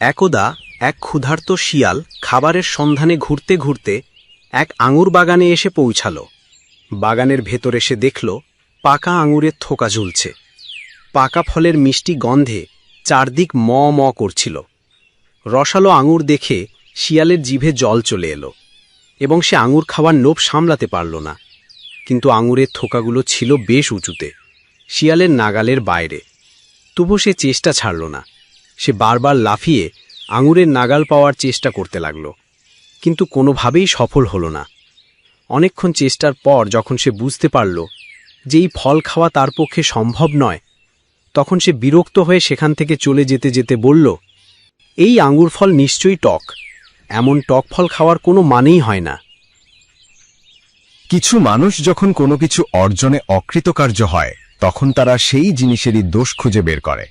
একদা এক ক্ষুধার্ত শিয়াল খাবারের সন্ধানে ঘুরতে ঘুরতে এক আঙুর বাগানে এসে পৌঁছাল। বাগানের ভেতর এসে দেখল, পাকা আঙুরের থোকা ঝুলছে। পাকা ফলের মিষ্টি গন্ধে চারদিক ম ম করছিল। রসালো আঙুর দেখে শিয়ালের জিভে জল চলে এলো এবং সে আঙুর খাওয়ার লোভ সামলাতে পারল না। কিন্তু আঙুরের থোকাগুলো ছিল বেশ উঁচুতে, শিয়ালের নাগালের বাইরে। তবু সে চেষ্টা ছাড়ল না। সে বারবার লাফিয়ে আঙুরের নাগাল পাওয়ার চেষ্টা করতে লাগল, কিন্তু কোনোভাবেই সফল হলো না। অনেকক্ষণ চেষ্টার পর যখন সে বুঝতে পারল যে এই ফল খাওয়া তার পক্ষে সম্ভব নয়, তখন সে বিরক্ত হয়ে সেখান থেকে চলে যেতে যেতে বলল, এই আঙুর ফল নিশ্চয়ই টক, এমন টক ফল খাওয়ার কোনো মানেই হয় না। কিছু মানুষ যখন কোনো কিছু অর্জনে অকৃতকার্য হয়, তখন তারা সেই জিনিসেরই দোষ খুঁজে বের করে।